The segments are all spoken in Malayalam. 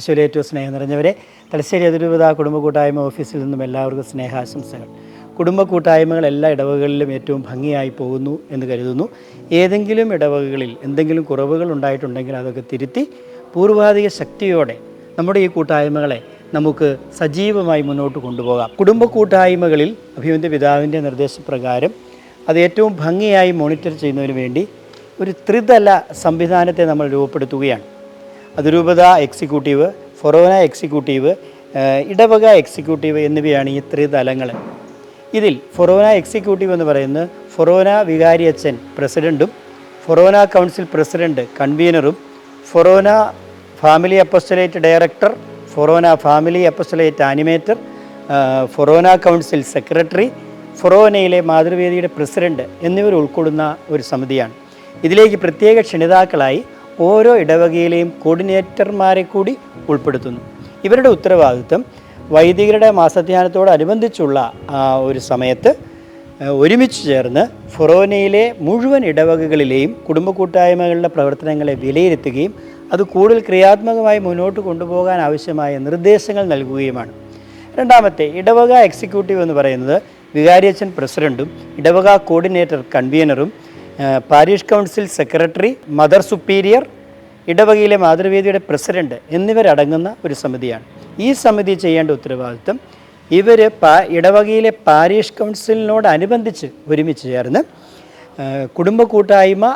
ഈശോയിലെ ഏറ്റവും സ്നേഹം നിറഞ്ഞവരെ തലശ്ശേരി അതിരൂപത കുടുംബ കൂട്ടായ്മ ഓഫീസിൽ നിന്നും എല്ലാവർക്കും സ്നേഹാശംസകൾ. കുടുംബ കൂട്ടായ്മകൾ എല്ലാ ഇടവകളിലും ഏറ്റവും ഭംഗിയായി പോകുന്നു എന്ന് കരുതുന്നു. ഏതെങ്കിലും ഇടവകകളിൽ എന്തെങ്കിലും കുറവുകൾ ഉണ്ടായിട്ടുണ്ടെങ്കിൽ അതൊക്കെ തിരുത്തി പൂർവാധിക ശക്തിയോടെ നമ്മുടെ ഈ കൂട്ടായ്മകളെ നമുക്ക് സജീവമായി മുന്നോട്ട് കൊണ്ടുപോകാം. കുടുംബ കൂട്ടായ്മകളിൽ അഭിമന്യ പിതാവിന്റെ നിർദ്ദേശപ്രകാരം അത് ഏറ്റവും ഭംഗിയായി മോണിറ്റർ ചെയ്യുന്നതിന് വേണ്ടി ഒരു ത്രിതല സംവിധാനത്തെ നമ്മൾ രൂപപ്പെടുത്തുകയാണ്. അതിരൂപത എക്സിക്യൂട്ടീവ് ഫൊറോന എക്സിക്യൂട്ടീവ് ഇടവക എക്സിക്യൂട്ടീവ് എന്നിവയാണ് ഈ ത്രിതലങ്ങൾ ഇതിൽ ഫൊറോന എക്സിക്യൂട്ടീവ് എന്ന് പറയുന്നത് ഫൊറോന വികാരി അച്ഛൻ പ്രസിഡന്റും forane council president കൺവീനറും forane family apostolate director forane family apostolate animator forane council secretary ഫൊറോനയിലെ മാതൃവേദിയുടെ പ്രസിഡന്റ് എന്നിവർ ഉൾക്കൊള്ളുന്ന ഒരു സമിതിയാണ്. ഇതിലേക്ക് പ്രത്യേക ക്ഷണിതാക്കളായി ഓരോ ഇടവകയിലെയും കോർഡിനേറ്റർമാരെ കൂടി ഉൾപ്പെടുത്തുന്നു. ഇവരുടെ ഉത്തരവാദിത്വം വൈദികരുടെ മാസധ്യാനത്തോടനുബന്ധിച്ചുള്ള ഒരു സമയത്ത് ഒരുമിച്ച് ചേർന്ന് ഫൊറോനയിലെ മുഴുവൻ ഇടവകകളിലെയും കുടുംബ കൂട്ടായ്മകളുടെ പ്രവർത്തനങ്ങളെ വിലയിരുത്തുകയും അത് കൂടുതൽ ക്രിയാത്മകമായി മുന്നോട്ട് കൊണ്ടുപോകാൻ ആവശ്യമായ നിർദ്ദേശങ്ങൾ നൽകുകയുമാണ്. രണ്ടാമത്തെ ഇടവക എക്സിക്യൂട്ടീവ് എന്ന് പറയുന്നത് വികാരിയച്ഛൻ പ്രസിഡന്റും ഇടവക coordinator കൺവീനറും parish council secretary mother superior ഇടവകയിലെ മാതൃവേദിയുടെ പ്രസിഡന്റ് എന്നിവരടങ്ങുന്ന ഒരു സമിതിയാണ്. ഈ സമിതി ചെയ്യേണ്ട ഉത്തരവാദിത്വം ഇവർ പാ ഇടവകയിലെ പാരീഷ് കൗൺസിലിനോടനുബന്ധിച്ച് ഒരുമിച്ച് ചേർന്ന് കുടുംബ കൂട്ടായ്മ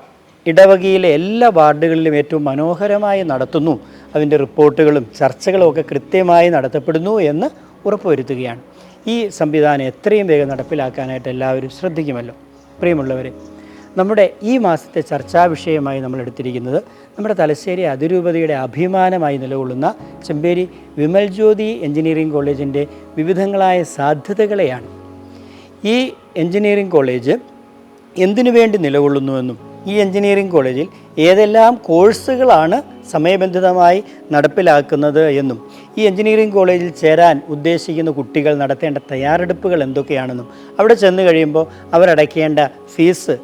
ഇടവകയിലെ എല്ലാ വാർഡുകളിലും ഏറ്റവും മനോഹരമായി നടത്തുന്നു. അതിന്റെ റിപ്പോർട്ടുകളും ചർച്ചകളും ഒക്കെ കൃത്യമായി നടത്തപ്പെടുന്നു എന്ന് ഉറപ്പുവരുത്തുകയാണ്. ഈ സംവിധാനം എത്രയും വേഗം നടപ്പിലാക്കാനായിട്ട് എല്ലാവരും ശ്രദ്ധിക്കുമല്ലോ. പ്രിയമുള്ളവരെ നമ്മുടെ ഈ മാസത്തെ ചർച്ചാ വിഷയമായി നമ്മൾ എടുത്തിരിക്കുന്നത് നമ്മുടെ തലശ്ശേരി അതിരൂപതയുടെ അഭിമാനമായി നിലകൊള്ളുന്ന ചെമ്പേരി വിമൽ ജ്യോതി എഞ്ചിനീയറിംഗ് കോളേജിന്റെ വിവിധങ്ങളായ സാധ്യതകളെയാണ്. ഈ എഞ്ചിനീയറിംഗ് കോളേജ് എന്തിനു വേണ്ടി നിലകൊള്ളുന്നുവെന്നും ഈ എഞ്ചിനീയറിംഗ് കോളേജിൽ ഏതെല്ലാം കോഴ്സുകളാണ് സമയബന്ധിതമായി നടപ്പിലാക്കുന്നത് എന്നും ഈ എഞ്ചിനീയറിംഗ് കോളേജിൽ ചേരാൻ ഉദ്ദേശിക്കുന്ന കുട്ടികൾ നടത്തേണ്ട തയ്യാറെടുപ്പുകൾ എന്തൊക്കെയാണെന്നും അവിടെ ചെന്ന് കഴിയുമ്പോൾ അവരടയ്ക്കേണ്ട ഫീസ്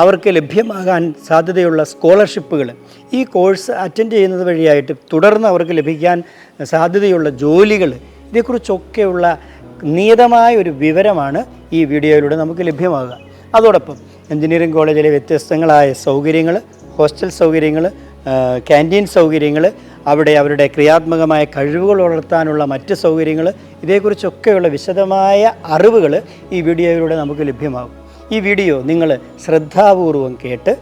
അവർക്ക് ലഭ്യമാകാൻ സാധ്യതയുള്ള സ്കോളർഷിപ്പുകൾ. ഈ കോഴ്സ് അറ്റൻഡ് ചെയ്യുന്നത് വഴിയായിട്ട് തുടർന്ന് അവർക്ക് ലഭിക്കാൻ സാധ്യതയുള്ള ജോലികൾ ഇതേക്കുറിച്ചൊക്കെയുള്ള നിയതമായ ഒരു വിവരമാണ് ഈ വീഡിയോയിലൂടെ നമുക്ക് ലഭ്യമാകുക. അതോടൊപ്പം എഞ്ചിനീയറിംഗ് കോളേജിലെ വ്യത്യസ്തങ്ങളായ സൗകര്യങ്ങൾ ഹോസ്റ്റൽ സൗകര്യങ്ങൾ ക്യാന്റീൻ സൗകര്യങ്ങൾ അവിടെ അവരുടെ ക്രിയാത്മകമായ കഴിവുകൾ വളർത്താനുള്ള മറ്റ് സൗകര്യങ്ങൾ ഇതേക്കുറിച്ചൊക്കെയുള്ള വിശദമായ അറിവുകൾ ഈ വീഡിയോയിലൂടെ നമുക്ക് ലഭ്യമാകും. ഈ വീഡിയോ നിങ്ങൾ ശ്രദ്ധാപൂർവം കേട്ട്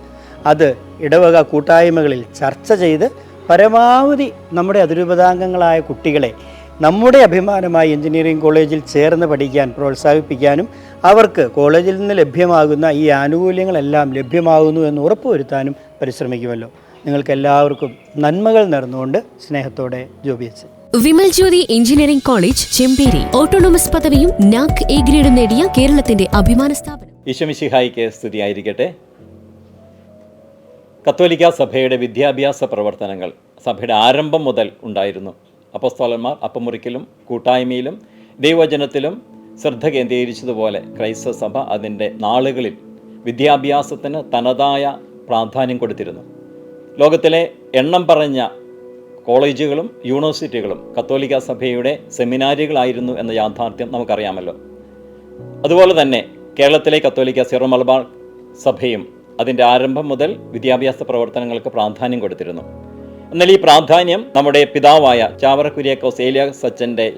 അത് ഇടവക കൂട്ടായ്മകളിൽ ചർച്ച ചെയ്ത് പരമാവധി നമ്മുടെ അതിരൂപതാംഗങ്ങളായ കുട്ടികളെ നമ്മുടെ അഭിമാനമായി എഞ്ചിനീയറിംഗ് കോളേജിൽ ചേർന്ന് പഠിക്കാൻ പ്രോത്സാഹിപ്പിക്കാനും അവർക്ക് കോളേജിൽ നിന്ന് ലഭ്യമാകുന്ന ഈ ആനുകൂല്യങ്ങളെല്ലാം ലഭ്യമാകുന്നു എന്ന് ഉറപ്പുവരുത്താനും പരിശ്രമിക്കുമല്ലോ. നിങ്ങൾക്ക് എല്ലാവർക്കും നന്മകൾ നേർന്നുകൊണ്ട് സ്നേഹത്തോടെ ജോബിയച്ച് Vimal Jyothi engineering college Chemperi. Autonomous പദവിയും നാക് എ ഗ്രേഡും നേടിയ കേരളത്തിന്റെ അഭിമാന സ്ഥാപനം. ഈശോമിശിഹായിക്ക് സ്തുതിയായിരിക്കട്ടെ. കത്തോലിക്ക സഭയുടെ വിദ്യാഭ്യാസ പ്രവർത്തനങ്ങൾ സഭയുടെ ആരംഭം മുതൽ ഉണ്ടായിരുന്നു. അപ്പസ്തോലന്മാർ അപ്പമുറിക്കലും കൂട്ടായ്മയിലും ദൈവജനത്തിലും ശ്രദ്ധ കേന്ദ്രീകരിച്ചതുപോലെ ക്രൈസ്തവ സഭ അതിന്റെ നാളുകളിൽ വിദ്യാഭ്യാസത്തിന് തനതായ പ്രാധാന്യം കൊടുത്തിരുന്നു. ലോകത്തിലെ എണ്ണം പറഞ്ഞ കോളേജുകളും യൂണിവേഴ്സിറ്റികളും കത്തോലിക്ക സഭയുടെ സെമിനാരികളായിരുന്നു എന്ന യാഥാർത്ഥ്യം നമുക്കറിയാമല്ലോ. അതുപോലെ തന്നെ കേരളത്തിലെ കത്തോലിക്ക സിറോ മലബാർ സഭയും അതിന്റെ ആരംഭം മുതൽ വിദ്യാഭ്യാസ പ്രവർത്തനങ്ങൾക്ക് പ്രാധാന്യം കൊടുത്തിരുന്നു. എന്നാൽ ഈ പ്രാധാന്യം നമ്മുടെ പിതാവായ ചാവറ ഏലിയ സച്ചന്റെ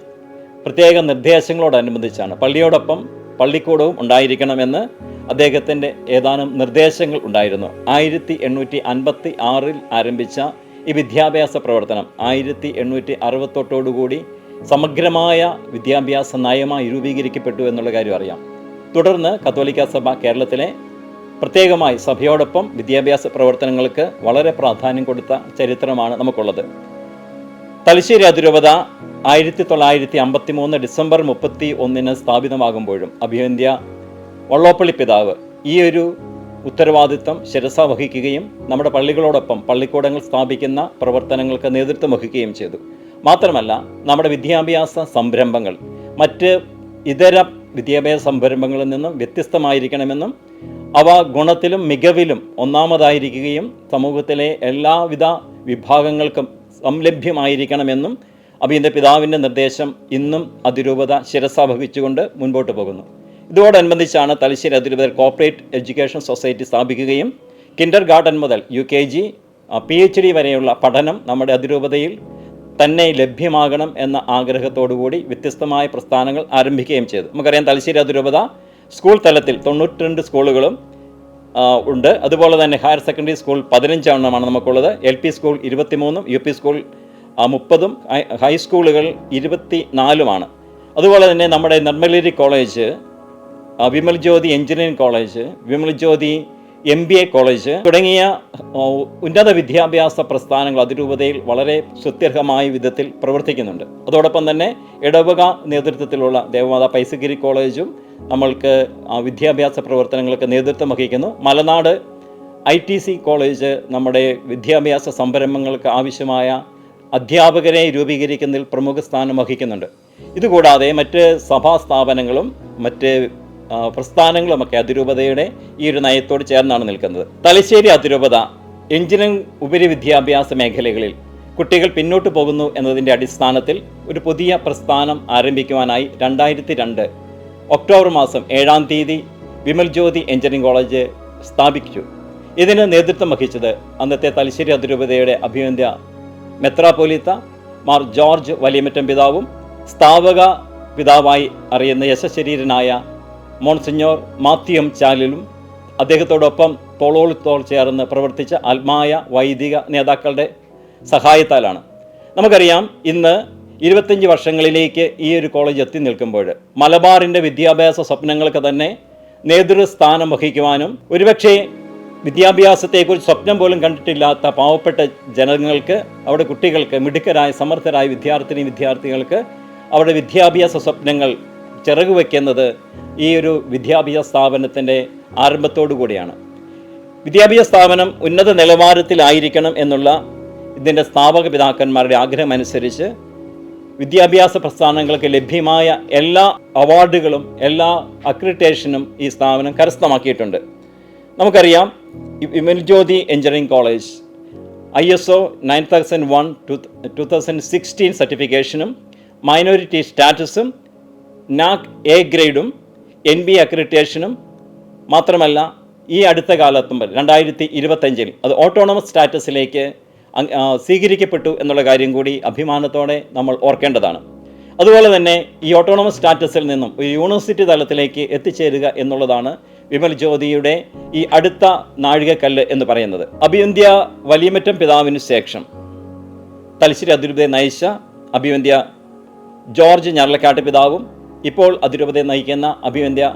പ്രത്യേക നിർദ്ദേശങ്ങളോടനുബന്ധിച്ചാണ്. പള്ളിയോടൊപ്പം പള്ളിക്കൂടവും ഉണ്ടായിരിക്കണമെന്ന് അദ്ദേഹത്തിന്റെ ഏതാനും നിർദ്ദേശങ്ങൾ ഉണ്ടായിരുന്നു. ആയിരത്തി എണ്ണൂറ്റി അൻപത്തി ആറിൽ ആരംഭിച്ച ഈ വിദ്യാഭ്യാസ പ്രവർത്തനം ആയിരത്തി എണ്ണൂറ്റി അറുപത്തൊട്ടോടുകൂടി സമഗ്രമായ വിദ്യാഭ്യാസ നയമായി രൂപീകരിക്കപ്പെട്ടു എന്നുള്ള കാര്യം അറിയാം. തുടർന്ന് കത്തോലിക്ക സഭ കേരളത്തിലെ പ്രത്യേകമായി സഭയോടൊപ്പം വിദ്യാഭ്യാസ പ്രവർത്തനങ്ങൾക്ക് വളരെ പ്രാധാന്യം കൊടുത്ത ചരിത്രമാണ് നമുക്കുള്ളത്. തലശ്ശേരി അതിരൂപത ആയിരത്തി തൊള്ളായിരത്തി അമ്പത്തി മൂന്ന് ഡിസംബർ മുപ്പത്തി ഒന്നിന് സ്ഥാപിതമാകുമ്പോഴും അഭിവന്ധ്യ വള്ളോപ്പള്ളി പിതാവ് ഈ ഒരു ഉത്തരവാദിത്വം ശിരസ വഹിക്കുകയും നമ്മുടെ പള്ളികളോടൊപ്പം പള്ളിക്കൂടങ്ങൾ സ്ഥാപിക്കുന്ന പ്രവർത്തനങ്ങൾക്ക് നേതൃത്വം വഹിക്കുകയും ചെയ്തു. മാത്രമല്ല നമ്മുടെ വിദ്യാഭ്യാസ സംരംഭങ്ങൾ മറ്റ് ഇതര വിദ്യാഭ്യാസ സംരംഭങ്ങളിൽ നിന്നും വ്യത്യസ്തമായിരിക്കണമെന്നും അവ ഗുണത്തിലും മികവിലും ഒന്നാമതായിരിക്കുകയും സമൂഹത്തിലെ എല്ലാവിധ വിഭാഗങ്ങൾക്കും സംലഭ്യമായിരിക്കണമെന്നും അഭിയന്റെ പിതാവിന്റെ നിർദ്ദേശം ഇന്നും അതിരൂപത ശിരസ വഹിച്ചുകൊണ്ട് മുൻപോട്ട് പോകുന്നു. ഇതോടനുബന്ധിച്ചാണ് തലശ്ശേരി അതിരൂപത കോപ്പറേറ്റ് എഡ്യൂക്കേഷൻ സൊസൈറ്റി സ്ഥാപിക്കുകയും കിൻഡർ ഗാർഡൻ മുതൽ U K G P H D വരെയുള്ള പഠനം നമ്മുടെ അതിരൂപതയിൽ തന്നെ ലഭ്യമാകണം എന്ന ആഗ്രഹത്തോടുകൂടി വ്യത്യസ്തമായ പ്രസ്ഥാനങ്ങൾ ആരംഭിക്കുകയും ചെയ്തു. നമുക്കറിയാം തലശ്ശേരി അതിരൂപത സ്കൂൾ തലത്തിൽ തൊണ്ണൂറ്റിരണ്ട് സ്കൂളുകളും ഉണ്ട്. അതുപോലെ തന്നെ ഹയർ സെക്കൻഡറി സ്കൂൾ പതിനഞ്ചെണ്ണമാണ് നമുക്കുള്ളത്. എൽ പി സ്കൂൾ ഇരുപത്തിമൂന്നും യു പി സ്കൂൾ മുപ്പതും ഹൈസ്കൂളുകൾ ഇരുപത്തി നാലുമാണ് അതുപോലെ തന്നെ നമ്മുടെ Nirmalagiri college Vimal Jyothi engineering college Vimal Jyothi M B A college തുടങ്ങിയ ഉന്നത വിദ്യാഭ്യാസ പ്രസ്ഥാനങ്ങൾ അതിരൂപതയിൽ വളരെ സുത്യർഹമായ വിധത്തിൽ പ്രവർത്തിക്കുന്നുണ്ട്. അതോടൊപ്പം തന്നെ ഇടവക നേതൃത്വത്തിലുള്ള ദേവമാതാ പൈസഗിരി കോളേജും നമ്മൾക്ക് വിദ്യാഭ്യാസ പ്രവർത്തനങ്ങൾക്ക് നേതൃത്വം വഹിക്കുന്നു. Malanad I T C college നമ്മുടെ വിദ്യാഭ്യാസ സംരംഭങ്ങൾക്ക് ആവശ്യമായ അധ്യാപകരെ രൂപീകരിക്കുന്നതിൽ പ്രമുഖ സ്ഥാനം വഹിക്കുന്നുണ്ട്. ഇതുകൂടാതെ മറ്റ് സഭാ സ്ഥാപനങ്ങളും മറ്റ് പ്രസ്ഥാനങ്ങളുമൊക്കെ അതിരൂപതയുടെ ഈ ഒരു നയത്തോട് ചേർന്നാണ് നിൽക്കുന്നത്. തലശ്ശേരി അതിരൂപത എഞ്ചിനീയറിംഗ് ഉപരിവിദ്യാഭ്യാസ മേഖലകളിൽ കുട്ടികൾ പിന്നോട്ട് പോകുന്നു എന്നതിന്റെ അടിസ്ഥാനത്തിൽ ഒരു പുതിയ പ്രസ്ഥാനം ആരംഭിക്കുവാനായി രണ്ടായിരത്തി രണ്ട് ഒക്ടോബർ മാസം ഏഴാം തീയതി വിമൽ ജ്യോതി എഞ്ചിനീയറിംഗ് കോളേജ് സ്ഥാപിച്ചു. ഇതിന് നേതൃത്വം വഹിച്ചത് അന്നത്തെ തലശ്ശേരി അതിരൂപതയുടെ അഭിനന്ദ മെത്രാപോലിത്ത മാർ ജോർജ് വലിയമറ്റം പിതാവും സ്ഥാപക പിതാവായി അറിയുന്ന യശശരീരനായ മോൺസിഞ്ഞോർ മാത്യം ചാലിലും അദ്ദേഹത്തോടൊപ്പം തോളോളിത്തോൾ തോൾ ചേർന്ന് പ്രവർത്തിച്ച ആത്മായ വൈദിക നേതാക്കളുടെ സഹായത്താലാണ്. നമുക്കറിയാം ഇന്ന് ഇരുപത്തഞ്ച് വർഷങ്ങളിലേക്ക് ഈ ഒരു കോളേജ് എത്തി നിൽക്കുമ്പോൾ മലബാറിന്റെ വിദ്യാഭ്യാസ സ്വപ്നങ്ങൾക്ക് തന്നെ നേതൃസ്ഥാനം വഹിക്കുവാനും ഒരുപക്ഷെ വിദ്യാഭ്യാസത്തെക്കുറിച്ച് സ്വപ്നം പോലും കണ്ടിട്ടില്ലാത്ത പാവപ്പെട്ട ജനങ്ങൾക്ക് അവിടെ കുട്ടികൾക്ക് മിടുക്കരായ സമർത്ഥരായ വിദ്യാർത്ഥിനി വിദ്യാർത്ഥികൾക്ക് അവരുടെ വിദ്യാഭ്യാസ സ്വപ്നങ്ങൾ ചിറകു വയ്ക്കുന്നത് ഈ ഒരു വിദ്യാഭ്യാസ സ്ഥാപനത്തിന്റെ ആരംഭത്തോടു കൂടിയാണ്. വിദ്യാഭ്യാസ സ്ഥാപനം ഉന്നത നിലവാരത്തിലായിരിക്കണം എന്നുള്ള ഇതിന്റെ സ്ഥാപക പിതാക്കന്മാരുടെ ആഗ്രഹമനുസരിച്ച് വിദ്യാഭ്യാസ പ്രസ്ഥാനങ്ങൾക്ക് ലഭ്യമായ എല്ലാ അവാർഡുകളും എല്ലാ അക്രിറ്റേഷനും ഈ സ്ഥാപനം കരസ്ഥമാക്കിയിട്ടുണ്ട്. നമുക്കറിയാം Vimaljyothi Vimal Jyothi engineering college I S O nine thousand one two two thousand sixteen സർട്ടിഫിക്കേഷനും minority സ്റ്റാറ്റസും നാക് എ ഗ്രേഡും എൻ ബി അക്രിറ്റേഷനും മാത്രമല്ല ഈ അടുത്ത കാലത്തും രണ്ടായിരത്തി ഇരുപത്തഞ്ചിൽ അത് ഓട്ടോണമസ് സ്റ്റാറ്റസിലേക്ക് സ്വീകരിക്കപ്പെട്ടു എന്നുള്ള കാര്യം കൂടി അഭിമാനത്തോടെ നമ്മൾ ഓർക്കേണ്ടതാണ്. അതുപോലെ തന്നെ ഈ ഓട്ടോണമസ് സ്റ്റാറ്റസിൽ നിന്നും ഒരു യൂണിവേഴ്സിറ്റി തലത്തിലേക്ക് എത്തിച്ചേരുക എന്നുള്ളതാണ് വിമൽ ജ്യോതിയുടെ ഈ അടുത്ത നാഴികക്കല്ല് എന്ന് പറയുന്നത്. അഭിവന്ധ്യ വലിയമറ്റം പിതാവിന് ശേഷം തലശ്ശേരി അതിരൂപതയെ നയിച്ച അഭിവന്ധ്യ ജോർജ് ഞരളക്കാട്ട് പിതാവും ഇപ്പോൾ അതിരൂപതയെ നയിക്കുന്ന അഭിവന്ധ്യ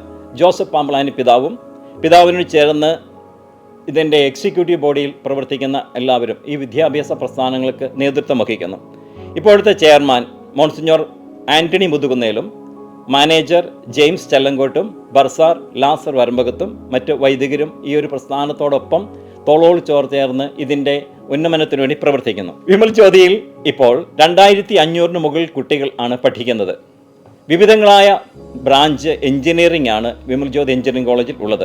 ജോസഫ് പാമ്പളാനി പിതാവും പിതാവിനോട് ചേർന്ന് ഇതിന്റെ എക്സിക്യൂട്ടീവ് ബോഡിയിൽ പ്രവർത്തിക്കുന്ന എല്ലാവരും ഈ വിദ്യാഭ്യാസ പ്രസ്ഥാനങ്ങൾക്ക് നേതൃത്വം വഹിക്കുന്നു. ഇപ്പോഴത്തെ ചെയർമാൻ മോൺസിഞ്ഞോർ ആന്റണി മുതുകുന്നേലും മാനേജർ ജെയിംസ് ചെല്ലങ്കോട്ടും ബർസാർ ലാസർ വരമ്പകത്തും മറ്റ് വൈദികരും ഈ ഒരു പ്രസ്ഥാനത്തോടൊപ്പം തോളോൾ ചോർ ചേർന്ന് ഇതിന്റെ ഉന്നമനത്തിനു വേണ്ടി പ്രവർത്തിക്കുന്നു. വിമൽ ജ്യോതിയിൽ ഇപ്പോൾ രണ്ടായിരത്തി അഞ്ഞൂറിന് മുകളിൽ കുട്ടികൾ ആണ് പഠിക്കുന്നത്. വിവിധങ്ങളായ ബ്രാഞ്ച് എഞ്ചിനീയറിംഗ് ആണ് വിമൽ ജ്യോതി എഞ്ചിനീയറിംഗ് കോളേജിൽ ഉള്ളത്.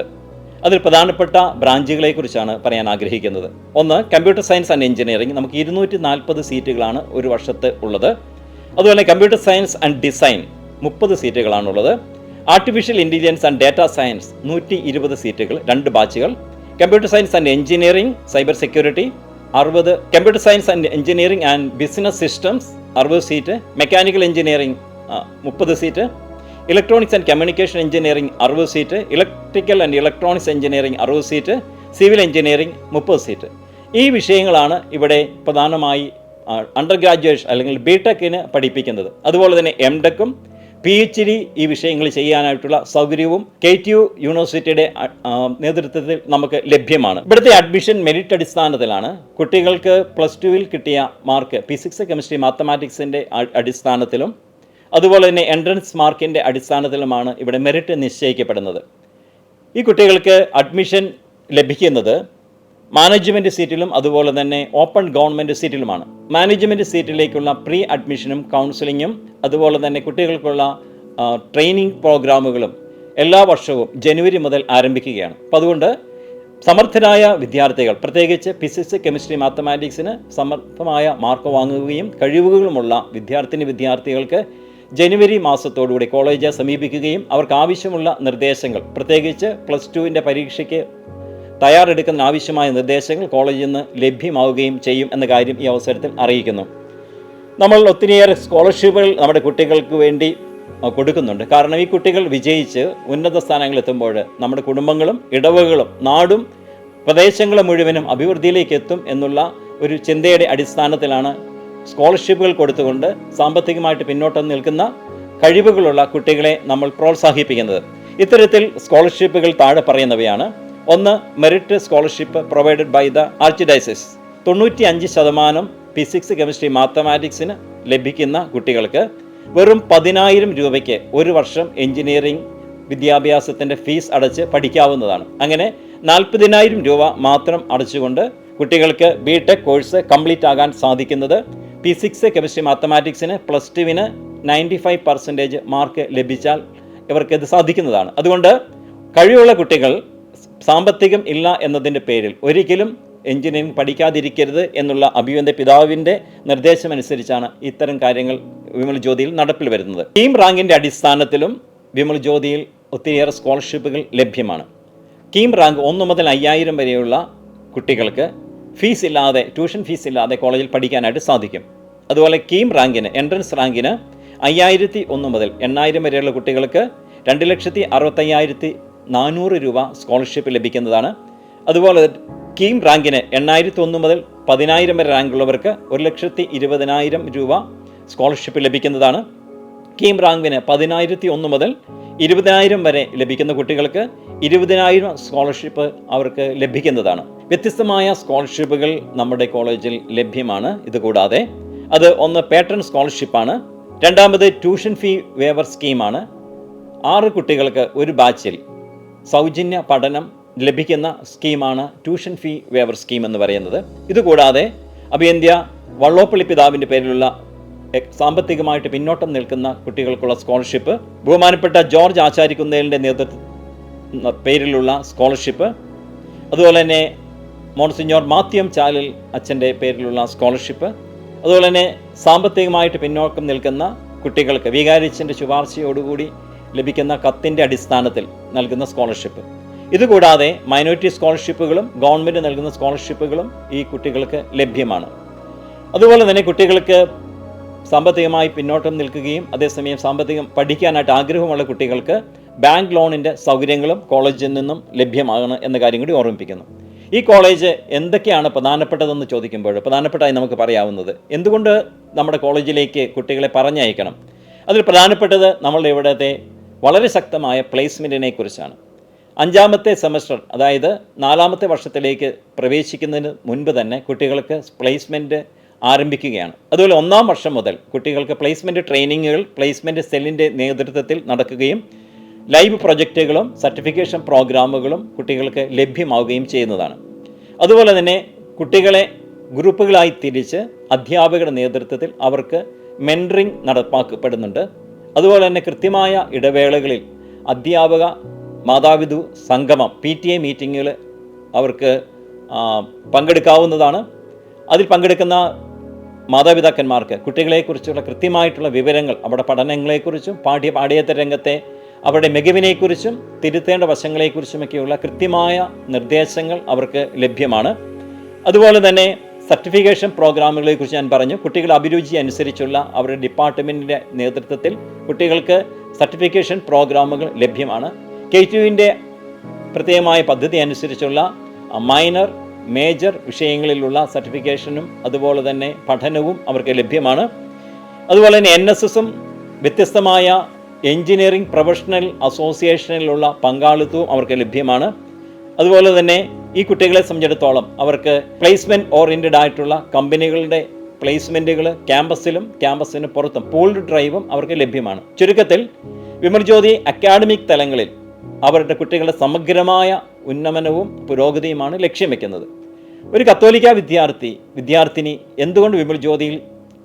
അതിൽ പ്രധാനപ്പെട്ട ബ്രാഞ്ചുകളെ കുറിച്ചാണ് പറയാൻ ആഗ്രഹിക്കുന്നത്. ഒന്ന് കമ്പ്യൂട്ടർ സയൻസ് ആൻഡ് എഞ്ചിനീയറിംഗ്. നമുക്ക് ഇരുന്നൂറ്റി നാൽപ്പത് സീറ്റുകളാണ് ഒരു വർഷത്തെ ഉള്ളത്. അതുപോലെ കമ്പ്യൂട്ടർ സയൻസ് ആൻഡ് ഡിസൈൻ മുപ്പത് സീറ്റുകളാണുള്ളത് artificial intelligence and data science നൂറ്റി ഇരുപത് സീറ്റുകൾ രണ്ട് ബാച്ചുകൾ. Computer science and engineering cyber security അറുപത്. Computer science and engineering and business systems അറുപത് സീറ്റ്. മെക്കാനിക്കൽ എഞ്ചിനീയറിംഗ് മുപ്പത് seat. Electronics and communication engineering അറുപത് seat. Electrical and electronics engineering അറുപത് സീറ്റ്. സിവിൽ എഞ്ചിനീയറിംഗ് മുപ്പത് സീറ്റ്. ഈ വിഷയങ്ങളാണ് ഇവിടെ പ്രധാനമായി അണ്ടർ ഗ്രാജുവേഷൻ അല്ലെങ്കിൽ ബി ടെക്കിന് പഠിപ്പിക്കുന്നത്. അതുപോലെ തന്നെ എം ടെക്കും പി എച്ച് ഡി ഈ വിഷയങ്ങൾ ചെയ്യാനായിട്ടുള്ള സൗകര്യവും കെ ടി യു യൂണിവേഴ്സിറ്റിയുടെ നേതൃത്വത്തിൽ നമുക്ക് ലഭ്യമാണ്. ഇവിടുത്തെ അഡ്മിഷൻ മെറിറ്റ് അടിസ്ഥാനത്തിലാണ് കുട്ടികൾക്ക് പ്ലസ് ടുവിൽ കിട്ടിയ മാർക്ക് ഫിസിക്സ് കെമിസ്ട്രി മാത്തമാറ്റിക്സിന്റെ അടിസ്ഥാനത്തിലും അതുപോലെ തന്നെ എൻട്രൻസ് മാർക്കിന്റെ അടിസ്ഥാനത്തിലുമാണ് ഇവിടെ മെറിറ്റ് നിശ്ചയിക്കപ്പെടുന്നത്. ഈ കുട്ടികൾക്ക് അഡ്മിഷൻ ലഭിക്കുന്നത് മാനേജ്മെന്റ് സീറ്റിലും അതുപോലെ തന്നെ ഓപ്പൺ ഗവൺമെന്റ് സീറ്റിലുമാണ് മാനേജ്മെന്റ് സീറ്റിലേക്കുള്ള പ്രീ അഡ്മിഷനും കൗൺസിലിങ്ങും അതുപോലെ തന്നെ കുട്ടികൾക്കുള്ള ട്രെയിനിങ് പ്രോഗ്രാമുകളും എല്ലാ വർഷവും ജനുവരി മുതൽ ആരംഭിക്കുകയാണ്. അപ്പോൾ അതുകൊണ്ട് സമർത്ഥരായ വിദ്യാർത്ഥികൾ പ്രത്യേകിച്ച് ഫിസിക്സ് കെമിസ്ട്രി മാത്തമാറ്റിക്സിന് സമർത്ഥമായ മാർക്ക് വാങ്ങുകയും കഴിവുകളുമുള്ള വിദ്യാർത്ഥിനി വിദ്യാർത്ഥികൾക്ക് ജനുവരി മാസത്തോടുകൂടി കോളേജ് സമീപിക്കുകയും അവർക്ക് ആവശ്യമുള്ള നിർദ്ദേശങ്ങൾ പ്രത്യേകിച്ച് പ്ലസ് ടുവിന്റെ പരീക്ഷയ്ക്ക് തയ്യാറെടുക്കുന്ന ആവശ്യമായ നിർദ്ദേശങ്ങൾ കോളേജിൽ നിന്ന് ലഭ്യമാവുകയും ചെയ്യും എന്ന കാര്യം ഈ അവസരത്തിൽ അറിയിക്കുന്നു. നമ്മൾ ഒത്തിരിയേറെ സ്കോളർഷിപ്പുകൾ നമ്മുടെ കുട്ടികൾക്ക് വേണ്ടി കൊടുക്കുന്നുണ്ട്. കാരണം ഈ കുട്ടികൾ വിജയിച്ച് ഉന്നത സ്ഥാനങ്ങളിലെത്തുമ്പോൾ നമ്മുടെ കുടുംബങ്ങളും ഇടവകളും നാടും പ്രദേശങ്ങളും മുഴുവനും അഭിവൃദ്ധിയിലേക്ക് എത്തും എന്നുള്ള ഒരു ചിന്തയുടെ അടിസ്ഥാനത്തിലാണ് സ്കോളർഷിപ്പുകൾ കൊടുത്തുകൊണ്ട് സാമ്പത്തികമായിട്ട് പിന്നോട്ട് നിൽക്കുന്ന കഴിവുകളുള്ള കുട്ടികളെ നമ്മൾ പ്രോത്സാഹിപ്പിക്കുന്നത്. ഇത്തരത്തിൽ സ്കോളർഷിപ്പുകൾ താഴെ പറയുന്നവയാണ്. ഒന്ന് merit scholarship provided by the archdiocese തൊണ്ണൂറ്റി അഞ്ച് ശതമാനം ഫിസിക്സ് കെമിസ്ട്രി മാത്തമാറ്റിക്സിന് ലഭിക്കുന്ന കുട്ടികൾക്ക് വെറും പതിനായിരം രൂപയ്ക്ക് ഒരു വർഷം എഞ്ചിനീയറിംഗ് വിദ്യാഭ്യാസത്തിന്റെ ഫീസ് അടച്ച് പഠിക്കാവുന്നതാണ്. അങ്ങനെ നാൽപ്പതിനായിരം രൂപ മാത്രം അടച്ചുകൊണ്ട് കുട്ടികൾക്ക് ബി ടെക് കോഴ്സ് കംപ്ലീറ്റ് ആകാൻ സാധിക്കുന്നത് ഫിസിക്സ് കെമിസ്ട്രി മാത്തമാറ്റിക്സിന് പ്ലസ് ടുവിന് നയന്റി ഫൈവ് പെർസെന്റേജ് മാർക്ക് ലഭിച്ചാൽ ഇവർക്ക് ഇത് സാധിക്കുന്നതാണ്. അതുകൊണ്ട് കഴിവുള്ള കുട്ടികൾ സാമ്പത്തികം ഇല്ല എന്നതിന്റെ പേരിൽ ഒരിക്കലും എഞ്ചിനീയറിംഗ് പഠിക്കാതിരിക്കരുത് എന്നുള്ള അഭിയന്റെ പിതാവിന്റെ നിർദ്ദേശമനുസരിച്ചാണ് ഇത്തരം കാര്യങ്ങൾ വിമൽ ജ്യോതിയിൽ നടപ്പിൽ വരുന്നത്. ടീം റാങ്കിന്റെ അടിസ്ഥാനത്തിലും വിമൽ ജ്യോതിയിൽ ഒത്തിരിയേറെ സ്കോളർഷിപ്പുകൾ ലഭ്യമാണ്. ടീം റാങ്ക് ഒന്ന് മുതൽ അയ്യായിരം വരെയുള്ള കുട്ടികൾക്ക് ഫീസ് ഇല്ലാതെ ട്യൂഷൻ ഫീസ് ഇല്ലാതെ കോളേജിൽ പഠിക്കാനായിട്ട് സാധിക്കും. അതുപോലെ കീം റാങ്കിന് എൻട്രൻസ് റാങ്കിന് അയ്യായിരത്തി ഒന്ന് മുതൽ എണ്ണായിരം വരെയുള്ള കുട്ടികൾക്ക് രണ്ട് ലക്ഷത്തി അറുപത്തയ്യായിരത്തി നാനൂറ് രൂപ സ്കോളർഷിപ്പ് ലഭിക്കുന്നതാണ്. അതുപോലെ കീം റാങ്കിന് എണ്ണായിരത്തി ഒന്ന് മുതൽ പതിനായിരം വരെ റാങ്കുള്ളവർക്ക് ഒരു ലക്ഷത്തി ഇരുപതിനായിരം രൂപ സ്കോളർഷിപ്പ് ലഭിക്കുന്നതാണ്. കീം റാങ്കിന് പതിനായിരത്തി ഒന്ന് മുതൽ ഇരുപതിനായിരം വരെ ലഭിക്കുന്ന കുട്ടികൾക്ക് ഇരുപതിനായിരം സ്കോളർഷിപ്പ് അവർക്ക് ലഭിക്കുന്നതാണ്. വ്യത്യസ്തമായ സ്കോളർഷിപ്പുകൾ നമ്മുടെ കോളേജിൽ ലഭ്യമാണ്. ഇതുകൂടാതെ അത് ഒന്ന് പാറ്റേൺ സ്കോളർഷിപ്പാണ് രണ്ടാമത് ട്യൂഷൻ ഫീ വേവർ സ്കീമാണ് ആറ് കുട്ടികൾക്ക് ഒരു ബാച്ചിൽ സൗജന്യ പഠനം ലഭിക്കുന്ന സ്കീമാണ് ട്യൂഷൻ ഫീ വേവർ സ്കീം എന്ന് പറയുന്നത്. ഇതുകൂടാതെ അഭിയന്ത്യ വള്ളോപ്പള്ളി പിതാവിന്റെ പേരിലുള്ള സാമ്പത്തികമായിട്ട് പിന്നോട്ടം നിൽക്കുന്ന കുട്ടികൾക്കുള്ള സ്കോളർഷിപ്പ് ബഹുമാനപ്പെട്ട ജോർജ് ആചാരിക്കുന്നേലിന്റെ നേതൃത്വ പേരിലുള്ള സ്കോളർഷിപ്പ് അതുപോലെ തന്നെ മോൺസിഞ്ഞോർ മാത്യം ചാലിൽ അച്ഛന്റെ പേരിലുള്ള സ്കോളർഷിപ്പ്. അതുപോലെ തന്നെ സാമ്പത്തികമായിട്ട് പിന്നോക്കം നിൽക്കുന്ന കുട്ടികൾക്ക് വികാരിച്ചന്റെ ശുപാർശയോടുകൂടി ലഭിക്കുന്ന കത്തിന്റെ അടിസ്ഥാനത്തിൽ നൽകുന്ന സ്കോളർഷിപ്പ്. ഇതുകൂടാതെ മൈനോറിറ്റി സ്കോളർഷിപ്പുകളും ഗവൺമെന്റ് നൽകുന്ന സ്കോളർഷിപ്പുകളും ഈ കുട്ടികൾക്ക് ലഭ്യമാണ്. അതുപോലെ തന്നെ കുട്ടികൾക്ക് സാമ്പത്തികമായി പിന്നോട്ടം നിൽക്കുകയും അതേസമയം സാമ്പത്തികം പഠിക്കാനായിട്ട് ആഗ്രഹമുള്ള കുട്ടികൾക്ക് ബാങ്ക് ലോണിന്റെ സൗകര്യങ്ങളും കോളേജിൽ നിന്നും ലഭ്യമാകണം എന്ന കാര്യം കൂടി ഓർമ്മിപ്പിക്കുന്നു. ഈ കോളേജ് എന്തൊക്കെയാണ് പ്രധാനപ്പെട്ടതെന്ന് ചോദിക്കുമ്പോൾ പ്രധാനപ്പെട്ടതായി നമുക്ക് പറയാവുന്നത് എന്തുകൊണ്ട് നമ്മുടെ കോളേജിലേക്ക് കുട്ടികളെ പറഞ്ഞയക്കണം? അതിൽ പ്രധാനപ്പെട്ടത് നമ്മളുടെ ഇവിടത്തെ വളരെ ശക്തമായ പ്ലേസ്മെന്റിനെ കുറിച്ചാണ്. അഞ്ചാമത്തെ സെമസ്റ്റർ അതായത് നാലാമത്തെ വർഷത്തിലേക്ക് പ്രവേശിക്കുന്നതിന് മുൻപ് തന്നെ കുട്ടികൾക്ക് പ്ലേസ്മെന്റ് ആരംഭിക്കുകയാണ്. അതുപോലെ ഒന്നാം വർഷം മുതൽ കുട്ടികൾക്ക് പ്ലേസ്മെന്റ് ട്രെയിനിങ്ങുകൾ പ്ലേസ്മെന്റ് സെല്ലിന്റെ നേതൃത്വത്തിൽ നടക്കുകയും ലൈവ് പ്രൊജക്റ്റുകളും സർട്ടിഫിക്കേഷൻ പ്രോഗ്രാമുകളും കുട്ടികൾക്ക് ലഭ്യമാവുകയും ചെയ്യുന്നതാണ്. അതുപോലെ തന്നെ കുട്ടികളെ ഗ്രൂപ്പുകളായി തിരിച്ച് അധ്യാപകരുടെ നേതൃത്വത്തിൽ അവർക്ക് മെൻറിങ് നടപ്പാക്കപ്പെടുന്നുണ്ട്. അതുപോലെ തന്നെ കൃത്യമായ ഇടവേളകളിൽ അധ്യാപക മാതാപിതു സംഗമം പി ടി എ മീറ്റിങ്ങുകൾ അവർക്ക് പങ്കെടുക്കാവുന്നതാണ്. അതിൽ പങ്കെടുക്കുന്ന മാതാപിതാക്കന്മാർക്ക് കുട്ടികളെക്കുറിച്ചുള്ള കൃത്യമായിട്ടുള്ള വിവരങ്ങൾ അവിടെ പഠനങ്ങളെക്കുറിച്ചും പാഠ്യ പാഠ്യേതര രംഗത്തെ അവരുടെ മികവിനെക്കുറിച്ചും തിരുത്തേണ്ട വശങ്ങളെക്കുറിച്ചുമൊക്കെയുള്ള കൃത്യമായ നിർദ്ദേശങ്ങൾ അവർക്ക് ലഭ്യമാണ്. അതുപോലെ തന്നെ സർട്ടിഫിക്കേഷൻ പ്രോഗ്രാമുകളെക്കുറിച്ച് ഞാൻ പറഞ്ഞു. കുട്ടികളുടെ അഭിരുചി അനുസരിച്ചുള്ള അവരുടെ ഡിപ്പാർട്ട്മെന്റിന്റെ നേതൃത്വത്തിൽ കുട്ടികൾക്ക് സർട്ടിഫിക്കേഷൻ പ്രോഗ്രാമുകൾ ലഭ്യമാണ്. കെ ടുവിന്റെ പ്രത്യേകമായ പദ്ധതി അനുസരിച്ചുള്ള മൈനർ മേജർ വിഷയങ്ങളിലുള്ള സർട്ടിഫിക്കേഷനും അതുപോലെ തന്നെ പഠനവും അവർക്ക് ലഭ്യമാണ്. അതുപോലെ തന്നെ എൻ എസ് എസും വ്യത്യസ്തമായ എഞ്ചിനീയറിംഗ് പ്രൊഫഷണൽ അസോസിയേഷനിലുള്ള പങ്കാളിത്തവും അവർക്ക് ലഭ്യമാണ്. അതുപോലെ തന്നെ ഈ കുട്ടികളെ സംബന്ധിച്ചിടത്തോളം അവർക്ക് പ്ലേസ്മെന്റ് ഓറിയന്റഡ് ആയിട്ടുള്ള കമ്പനികളുടെ പ്ലേസ്മെന്റുകൾ ക്യാമ്പസിലും ക്യാമ്പസിന് പുറത്തും പൂൾഡ് ഡ്രൈവും അവർക്ക് ലഭ്യമാണ്. ചുരുക്കത്തിൽ വിമർജ്യോതി അക്കാഡമിക് തലങ്ങളിൽ അവരുടെ കുട്ടികളുടെ സമഗ്രമായ ഉന്നമനവും പുരോഗതിയുമാണ് ലക്ഷ്യം വെക്കുന്നത്. ഒരു കത്തോലിക്ക വിദ്യാർത്ഥി വിദ്യാർത്ഥിനി എന്തുകൊണ്ട് വിമൽ ജ്യോതിയിൽ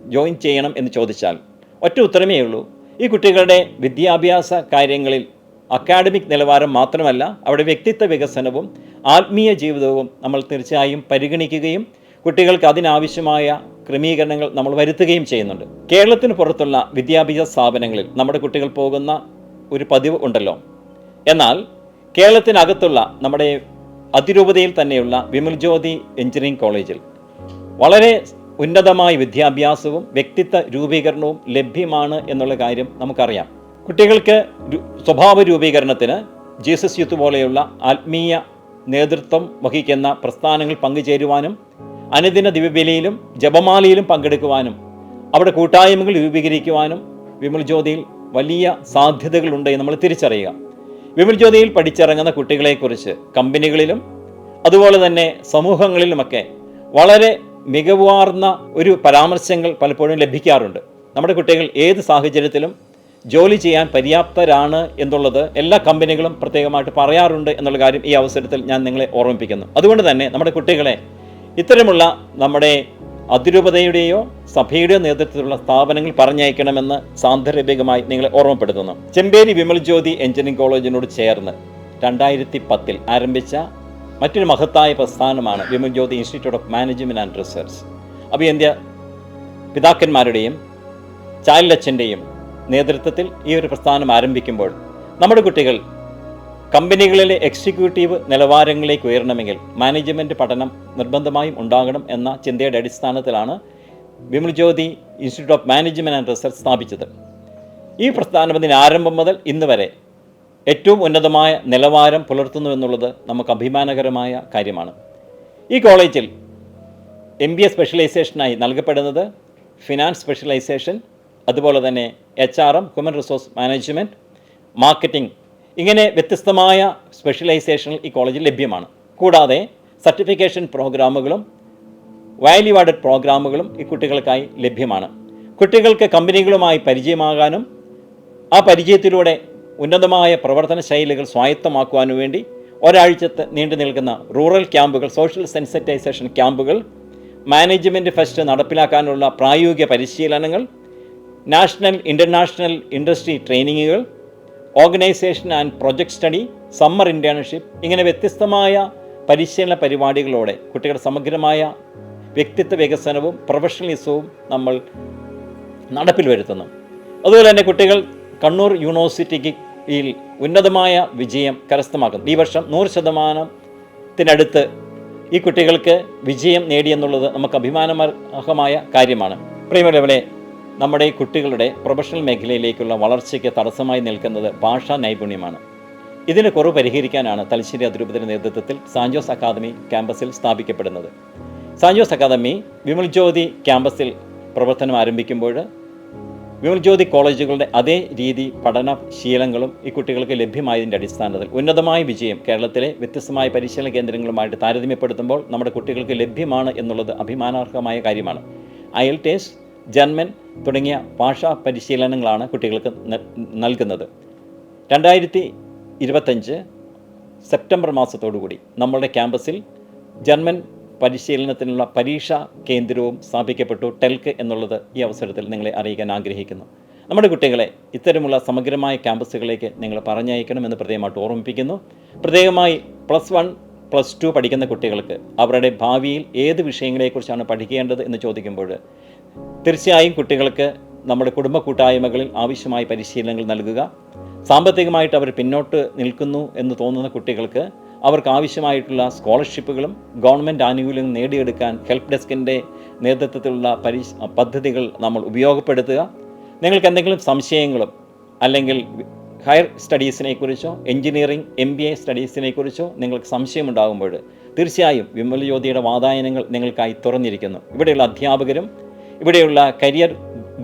ജോയിൻ ചെയ്യണം എന്ന് ചോദിച്ചാൽ ഒറ്റ ഉത്തരമേ ഉള്ളൂ. ഈ കുട്ടികളുടെ വിദ്യാഭ്യാസ കാര്യങ്ങളിൽ അക്കാഡമിക് നിലവാരം മാത്രമല്ല അവിടെ വ്യക്തിത്വ വികസനവും ആത്മീയ ജീവിതവും നമ്മൾ തീർച്ചയായും പരിഗണിക്കുകയും കുട്ടികൾക്ക് അതിനാവശ്യമായ ക്രമീകരണങ്ങൾ നമ്മൾ വരുത്തുകയും ചെയ്യുന്നുണ്ട്. കേരളത്തിന് പുറത്തുള്ള വിദ്യാഭ്യാസ സ്ഥാപനങ്ങളിൽ നമ്മുടെ കുട്ടികൾ പോകുന്ന ഒരു പതിവ് ഉണ്ടല്ലോ. എന്നാൽ കേരളത്തിനകത്തുള്ള നമ്മുടെ അതിരൂപതയിൽ തന്നെയുള്ള വിമൽ ജ്യോതി എഞ്ചിനീയറിംഗ് കോളേജിൽ വളരെ ഉന്നതമായ വിദ്യാഭ്യാസവും വ്യക്തിത്വ രൂപീകരണവും ലഭ്യമാണ് എന്നുള്ള കാര്യം നമുക്കറിയാം. കുട്ടികൾക്ക് സ്വഭാവ രൂപീകരണത്തിന് ജീസസ് യുത്ത് പോലെയുള്ള ആത്മീയ നേതൃത്വം വഹിക്കുന്ന പ്രസ്ഥാനങ്ങൾ പങ്കുചേരുവാനും അനുദിന ദിവ്യബലിയിലും ജപമാലയിലും പങ്കെടുക്കുവാനും അവിടെ കൂട്ടായ്മകൾ രൂപീകരിക്കുവാനും വിമൽ ജ്യോതിയിൽ വലിയ സാധ്യതകളുണ്ട് നമ്മൾ തിരിച്ചറിയുക. വിമൽ ജ്യോതിയിൽ പഠിച്ചിറങ്ങുന്ന കുട്ടികളെക്കുറിച്ച് കമ്പനികളിലും അതുപോലെ തന്നെ സമൂഹങ്ങളിലുമൊക്കെ വളരെ മികവാർന്ന ഒരു പരാമർശങ്ങൾ പലപ്പോഴും ലഭിക്കാറുണ്ട്. നമ്മുടെ കുട്ടികൾ ഏത് സാഹചര്യത്തിലും ജോലി ചെയ്യാൻ പര്യാപ്തരാണ് എന്നുള്ളത് എല്ലാ കമ്പനികളും പ്രത്യേകമായിട്ട് പറയാറുണ്ട് എന്നുള്ള കാര്യം ഈ അവസരത്തിൽ ഞാൻ നിങ്ങളെ ഓർമ്മിപ്പിക്കുന്നു. അതുകൊണ്ട് തന്നെ നമ്മുടെ കുട്ടികളെ ഇത്തരമുള്ള നമ്മുടെ അതിരൂപതയുടെയോ സഭയുടെയോ നേതൃത്വത്തിലുള്ള സ്ഥാപനങ്ങൾ പറഞ്ഞയക്കണമെന്ന് സാന്ദർഭികമായി നിങ്ങളെ ഓർമ്മപ്പെടുത്തുന്നു. ചെമ്പേരി വിമൽ ജ്യോതി എഞ്ചിനീയറിംഗ് കോളേജിനോട് ചേർന്ന് രണ്ടായിരത്തി പത്തിൽ ആരംഭിച്ച മറ്റൊരു മഹത്തായ പ്രസ്ഥാനമാണ് Vimal Jyothi institute of management and research. അഭിയന്ത്യ പിതാക്കന്മാരുടെയും ചൈൽഡ് അച്ഛന്റെയും നേതൃത്വത്തിൽ ഈ ഒരു പ്രസ്ഥാനം ആരംഭിക്കുമ്പോൾ നമ്മുടെ കുട്ടികൾ കമ്പനികളിലെ എക്സിക്യൂട്ടീവ് നിലവാരങ്ങളിലേക്ക് ഉയരണമെങ്കിൽ മാനേജ്മെന്റ് പഠനം നിർബന്ധമായും ഉണ്ടാകണം എന്ന ചിന്തയുടെ അടിസ്ഥാനത്തിലാണ് Vimal Jyothi institute of management and research സ്ഥാപിച്ചത്. ഈ പ്രസ്ഥാനം അതിന് ആരംഭം മുതൽ ഇന്ന് വരെ ഏറ്റവും ഉന്നതമായ നിലവാരം പുലർത്തുന്നു എന്നുള്ളത് നമുക്ക് അഭിമാനകരമായ കാര്യമാണ്. ഈ കോളേജിൽ എം ബി എ സ്പെഷ്യലൈസേഷനായി നൽകപ്പെടുന്നത് ഫിനാൻസ് സ്പെഷ്യലൈസേഷൻ അതുപോലെ തന്നെ H R M human resource management marketing ഇങ്ങനെ വ്യത്യസ്തമായ സ്പെഷ്യലൈസേഷൻ ഈ കോളേജിൽ ലഭ്യമാണ്. കൂടാതെ സർട്ടിഫിക്കേഷൻ പ്രോഗ്രാമുകളും വാല്യൂ ആഡഡ് പ്രോഗ്രാമുകളും ഈ കുട്ടികൾക്കായി ലഭ്യമാണ്. കുട്ടികൾക്ക് കമ്പനികളുമായി പരിചയമാകാനും ആ പരിചയത്തിലൂടെ ഉന്നതമായ പ്രവർത്തന ശൈലികൾ സ്വായത്തമാക്കുവാനും വേണ്ടി ഒരാഴ്ചത്തെ നീണ്ടു നിൽക്കുന്ന റൂറൽ ക്യാമ്പുകൾ സോഷ്യൽ സെൻസിറ്റൈസേഷൻ ക്യാമ്പുകൾ മാനേജ്മെന്റ് ഫസ്റ്റ് നടപ്പിലാക്കാനുള്ള പ്രായോഗിക പരിശീലനങ്ങൾ national international industry ട്രെയിനിങ്ങുകൾ organization and project study summer internship ഇങ്ങനെ വ്യത്യസ്തമായ പരിശീലന പരിപാടികളോടെ കുട്ടികളുടെ സമഗ്രമായ വ്യക്തിത്വ വികസനവും പ്രൊഫഷണലിസവും നമ്മൾ നടപ്പിൽ വരുത്തുന്നു. അതുപോലെ തന്നെ കുട്ടികൾ കണ്ണൂർ യൂണിവേഴ്സിറ്റിക്ക് യിൽ ഉന്നതമായ വിജയം കരസ്ഥമാക്കുന്നു. ഈ വർഷം നൂറ് ശതമാനത്തിനടുത്ത് ഈ കുട്ടികൾക്ക് വിജയം നേടിയെന്നുള്ളത് നമുക്ക് അഭിമാനമർഹമായ കാര്യമാണ്. പ്രിയമുള്ളവരെ നമ്മുടെ ഈ കുട്ടികളുടെ പ്രൊഫഷണൽ മേഖലയിലേക്കുള്ള വളർച്ചയ്ക്ക് തടസ്സമായി നിൽക്കുന്നത് ഭാഷാ നൈപുണ്യമാണ്. ഇതിന് കുറവ് പരിഹരിക്കാനാണ് തലശ്ശേരി അതിരൂപതയുടെ നേതൃത്വത്തിൽ സാഞ്ചോസ് അക്കാദമി ക്യാമ്പസിൽ സ്ഥാപിക്കപ്പെടുന്നത്. സാഞ്ചോസ് അക്കാദമി വിമൽ ജ്യോതി ക്യാമ്പസിൽ പ്രവർത്തനം ആരംഭിക്കുമ്പോൾ വിമൽ ജ്യോതി കോളേജുകളുടെ അതേ രീതി പഠനശീലങ്ങളും ഈ കുട്ടികൾക്ക് ലഭ്യമായതിന്റെ അടിസ്ഥാനത്തിൽ ഉന്നതമായ വിജയം കേരളത്തിലെ വ്യത്യസ്തമായ പരിശീലന കേന്ദ്രങ്ങളുമായിട്ട് താരതമ്യപ്പെടുത്തുമ്പോൾ നമ്മുടെ കുട്ടികൾക്ക് ലഭ്യമാണ് എന്നുള്ളത് അഭിമാനാർഹമായ കാര്യമാണ്. അയൽ ജന്മൻ തുടങ്ങിയ ഭാഷാ പരിശീലനങ്ങളാണ് കുട്ടികൾക്ക് നൽകുന്നത്. രണ്ടായിരത്തി ഇരുപത്തഞ്ച് സെപ്റ്റംബർ മാസത്തോടുകൂടി നമ്മളുടെ ക്യാമ്പസിൽ ജർമ്മൻ പരിശീലനത്തിനുള്ള പരീക്ഷാ കേന്ദ്രവും സ്ഥാപിക്കപ്പെട്ടു ടെൽക്ക് എന്നുള്ളത് ഈ അവസരത്തിൽ നിങ്ങളെ അറിയിക്കാൻ ആഗ്രഹിക്കുന്നു. നമ്മുടെ കുട്ടികളെ ഇത്തരമുള്ള സമഗ്രമായ ക്യാമ്പസുകളിലേക്ക് നിങ്ങൾ പറഞ്ഞയക്കണമെന്ന് പ്രത്യേകമായിട്ട് ഓർമ്മിപ്പിക്കുന്നു. പ്രത്യേകമായി പ്ലസ് വൺ പ്ലസ് ടു പഠിക്കുന്ന കുട്ടികൾക്ക് അവരുടെ ഭാവിയിൽ ഏത് വിഷയങ്ങളെക്കുറിച്ചാണ് പഠിക്കേണ്ടത് എന്ന് ചോദിക്കുമ്പോൾ തീർച്ചയായും കുട്ടികൾക്ക് നമ്മുടെ കുടുംബ കൂട്ടായ്മകളിൽ ആവശ്യമായ പരിശീലനങ്ങൾ നൽകുക. സാമ്പത്തികമായിട്ട് അവർ പിന്നോട്ട് നിൽക്കുന്നു എന്ന് തോന്നുന്ന കുട്ടികൾക്ക് അവർക്ക് ആവശ്യമായിട്ടുള്ള സ്കോളർഷിപ്പുകളും ഗവൺമെന്റ് ആനുകൂല്യങ്ങളും നേടിയെടുക്കാൻ ഹെൽപ്പ് ഡെസ്കിന്റെ നേതൃത്വത്തിലുള്ള പരി പദ്ധതികൾ നമ്മൾ ഉപയോഗപ്പെടുത്തുക. നിങ്ങൾക്ക് എന്തെങ്കിലും സംശയങ്ങളും അല്ലെങ്കിൽ ഹയർ സ്റ്റഡീസിനെ കുറിച്ചോ എഞ്ചിനീയറിംഗ് എം ബി എ സ്റ്റഡീസിനെ കുറിച്ചോ നിങ്ങൾക്ക് സംശയമുണ്ടാകുമ്പോൾ തീർച്ചയായും വിമൽ ജ്യോതിയുടെ വാതായനങ്ങൾ നിങ്ങൾക്കായി തുറന്നിരിക്കുന്നു. ഇവിടെയുള്ള അധ്യാപകരും ഇവിടെയുള്ള കരിയർ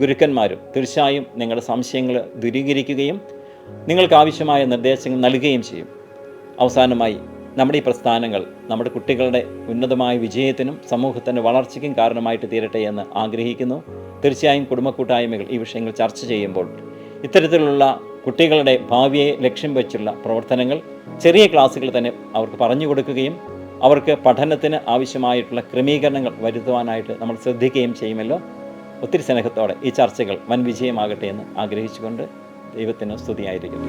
ഗുരുക്കന്മാരും തീർച്ചയായും നിങ്ങളുടെ സംശയങ്ങൾ ദൂരീകരിക്കുകയും നിങ്ങൾക്ക് ആവശ്യമായ നിർദ്ദേശങ്ങൾ നൽകുകയും ചെയ്യും. അവസാനമായി നമ്മുടെ ഈ പ്രസ്ഥാനങ്ങൾ നമ്മുടെ കുട്ടികളുടെ ഉന്നതമായ വിജയത്തിനും സമൂഹത്തിന്റെ വളർച്ചയ്ക്കും കാരണമായിട്ട് തീരട്ടെ എന്ന് ആഗ്രഹിക്കുന്നു. തീർച്ചയായും കുടുംബ കൂട്ടായ്മകൾ ഈ വിഷയങ്ങൾ ചർച്ച ചെയ്യുമ്പോൾ ഇത്തരത്തിലുള്ള കുട്ടികളുടെ ഭാവിയെ ലക്ഷ്യം വെച്ചുള്ള പ്രവർത്തനങ്ങൾ ചെറിയ ക്ലാസ്സുകൾ തന്നെ അവർക്ക് പറഞ്ഞു കൊടുക്കുകയും അവർക്ക് പഠനത്തിന് ആവശ്യമായിട്ടുള്ള ക്രമീകരണങ്ങൾ വരുത്തുവാനായിട്ട് നമ്മൾ ശ്രദ്ധിക്കുകയും ചെയ്യുമല്ലോ. ഒത്തിരി സ്നേഹത്തോടെ ഈ ചർച്ചകൾ വൻ വിജയമാകട്ടെ എന്ന് ആഗ്രഹിച്ചുകൊണ്ട് ദൈവത്തിന് സ്തുതിയായിരിക്കുന്നു.